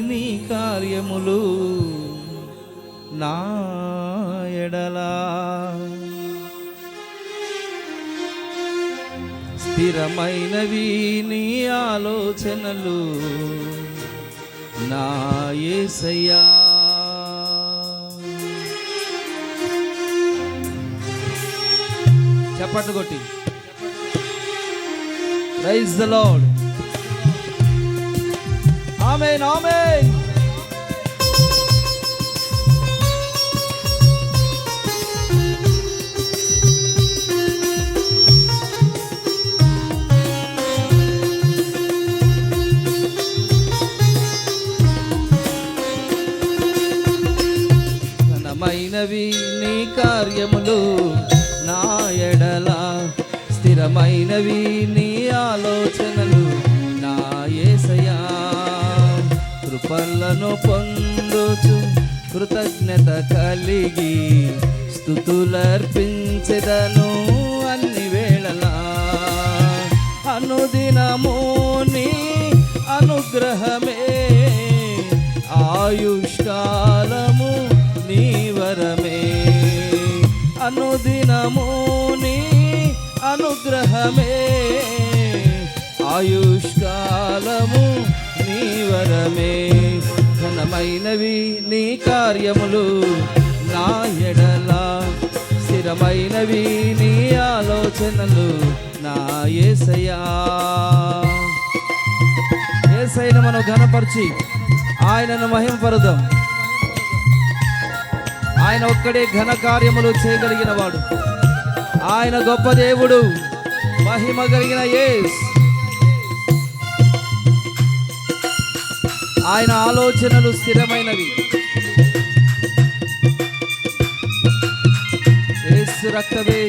నీ కార్యములు నా ఎడలా. స్థిరమైనవి నీ ఆలోచనలు నా ఏసయ్యా. చప్పట్లు కొట్టి. రైజ్ ద లార్డ్ ఆమేన్ ఆమె ఘనమైనవి నీ కార్యములు నా ఎడల స్థిరమైనవి నీ ఆలోచనలు నా ఏసయా కృపలను పొందుచు కృతజ్ఞత కలిగి స్థుతులర్పించదను అన్ని వేళలా. అనుదినము నీ అనుగ్రహమే ఆయుష్కాల అనుదినము నీ అనుగ్రహమే. ఆయుష్కాలము నీ వరమే. ఘనమైనవి నీ కార్యములు నా ఎడల. స్థిరమైనవి నీ ఆలోచనలు నా ఏసయా ఏసైన మనం ఘనపరిచి ఆయనను మహింపరుదాం. ఆయన ఒక్కడే ఘన కార్యములు చేయగలిగిన వాడు. ఆయన గొప్ప దేవుడు మహిమ కలిగిన ఏస్ ఆయన ఆలోచనలు స్థిరమైనవి. యేసు రక్తమే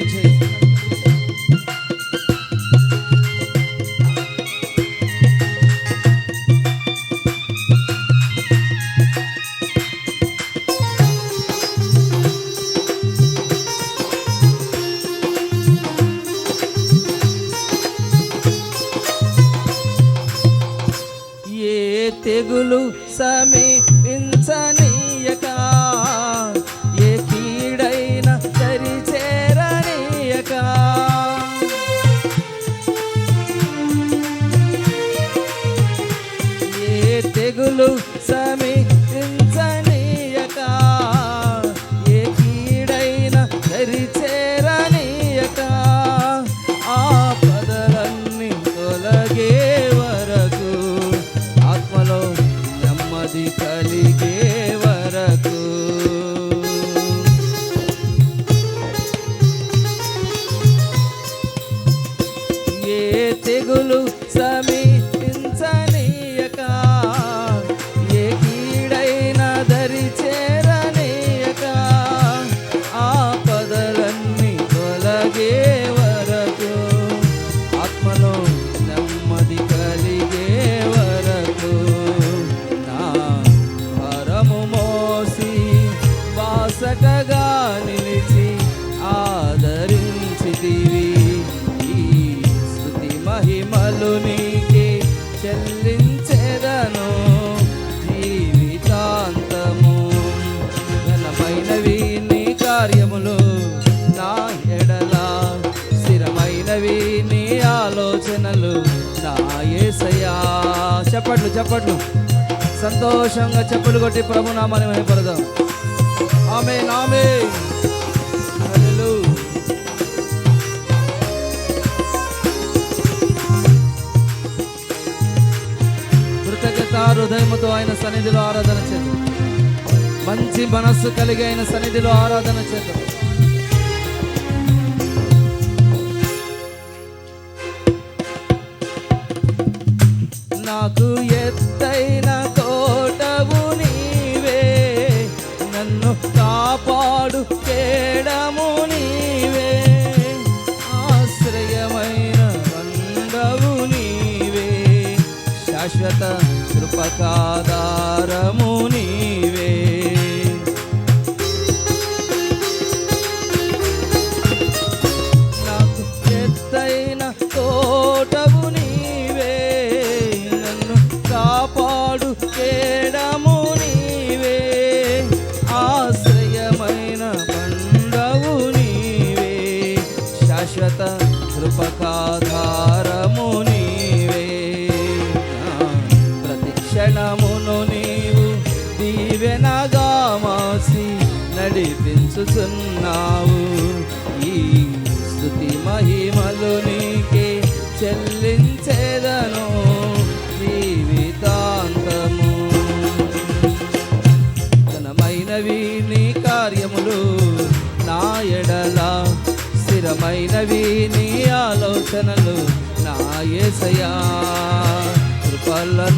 తెగులు సమీపించనీయకా. చెప్పట్లు చెప్పట్లు సంతోషంగా చెప్పులు కొట్టి ప్రభు నామాన్ని మహిపడదాం ఆమె నామే కృతజ్ఞత హృదయముతో ఆయన సన్నిధిలో ఆరాధన చేద్దాం. మంచి మనస్సు కలిగి ఆయన సన్నిధిలో ఆరాధన చేద్దాం. cada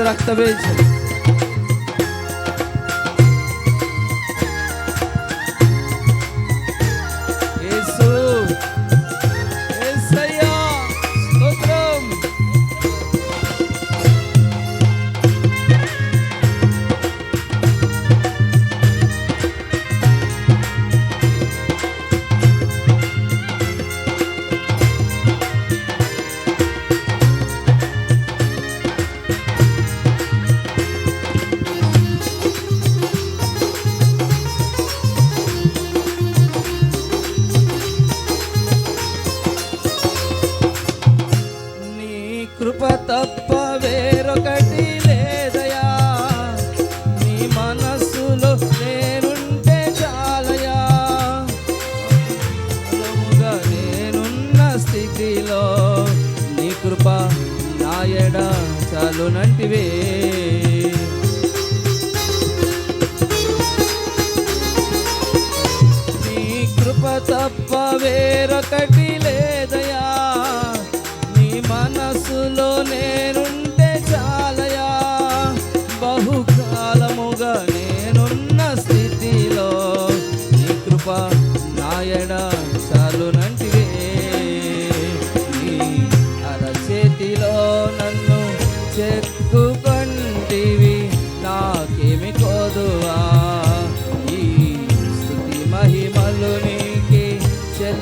será que está? pata pata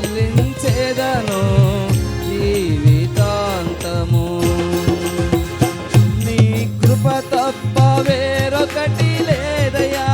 చెల్లించేదను జీవితాంతము నీ కృప తప్ప వేరొకటి లేదయా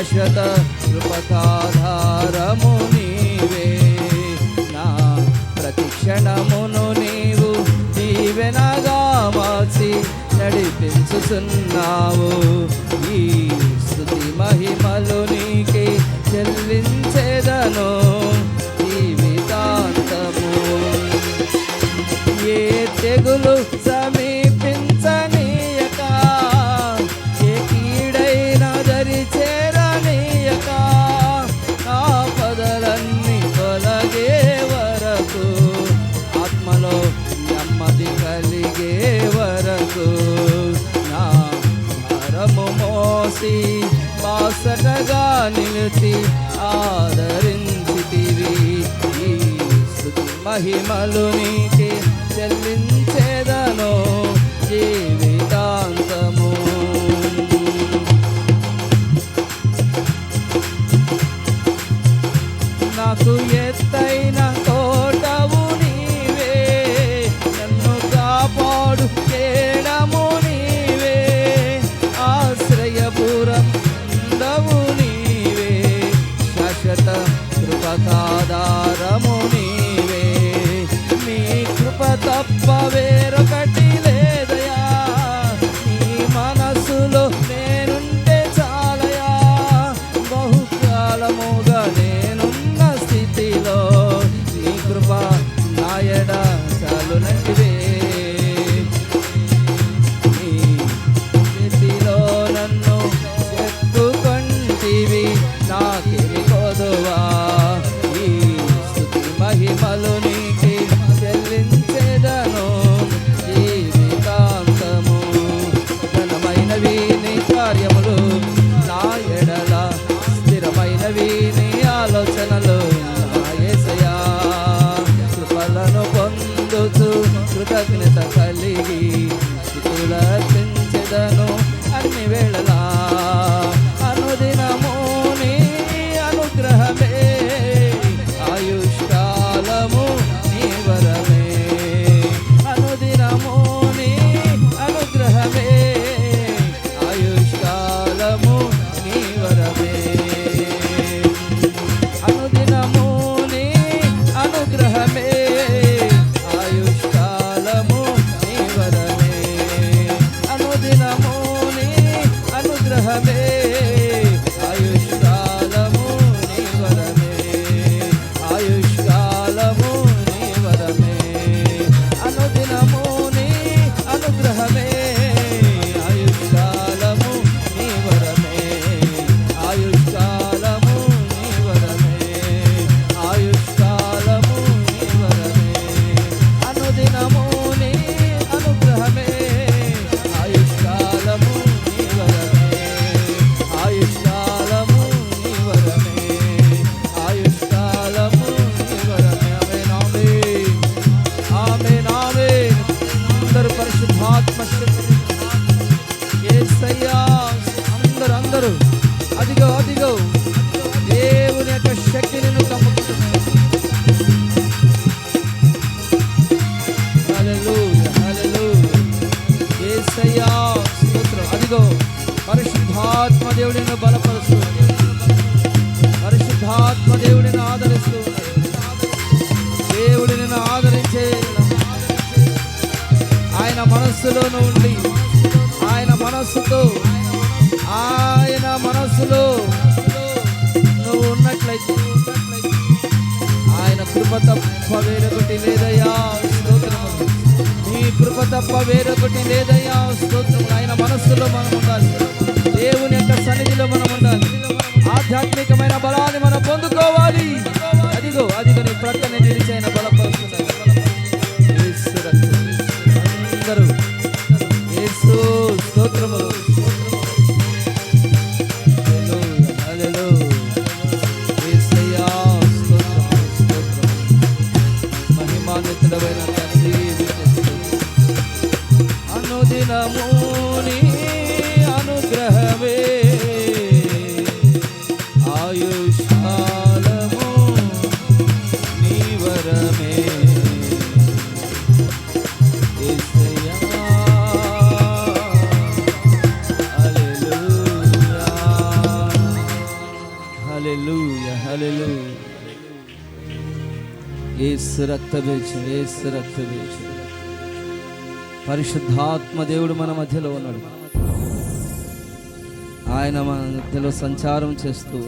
శాశ్వత కృపసాధారము నీవే నా ప్రతిక్షణమును నీవు దీవెనగా మాసి నడిపించుతున్నావు ఈ స్థుతి మహిమలు నీకే చెల్లించేదను జీవితాంతము। ఏ తెగులు నిలిచి ఆదరించితివి. ఈ మహిమలు నీకే చెల్లించేదను. ఏ దేవుడిని దేవుడు నిన్ను ఆదరించే ఆయన మనస్సులోనూ ఉండి ఆయన మనస్సుతో ఆయన మనస్సులో నువ్వు ఉన్నట్లయితే ఆయన కృప తప్ప వేరొకటి లేదయ్యా. స్తోత్రము. నీ కృప తప్ప వేరొకటి లేదయ్యా. స్తోత్రము. ఆయన మనస్సులో మనం ఉండాలి. దేవుని యొక్క సన్నిధిలో మనం ఉండాలి. ఆధ్యాత్మికమైన బలాన్ని మనం Martín Ejeri. యేసు ఏసు యేసు పరిశుద్ధాత్మ దేవుడు మన మధ్యలో ఉన్నాడు. ఆయన మన మధ్యలో సంచారం చేస్తూ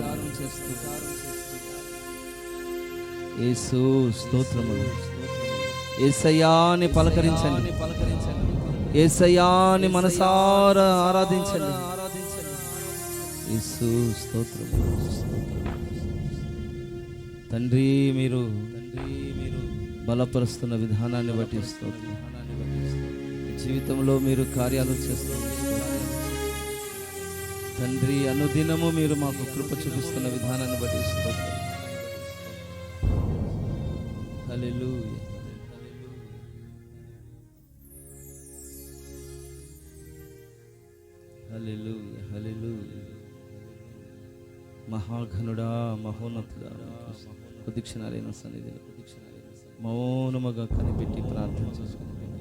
ఏసు స్తోత్రములు. ఏసయాని పలకరించండి. పలకరించండి ఏసయ్యాని మనసారా ఆరాధించండి. యేసు స్తోత్రము తండ్రి మీరు బలపరుస్తున్న విధానాన్ని బట్టి స్తోత్రం. జీవితంలో మీరు కార్యాలు చేస్తున్నారు తండ్రి అనుదినము మీరు మాకు కృప చూపిస్తున్న విధానాన్ని బట్టి స్తోత్రం. హల్లెలూయా. హల్లెలూయా హల్లెలూయా. మహాఘనుడా మహోన్నతుడా కొద్ది క్షణాలైన సన్నిధిలో. మౌనముగా కనిపెట్టి ప్రార్థన చేసుకుంటాం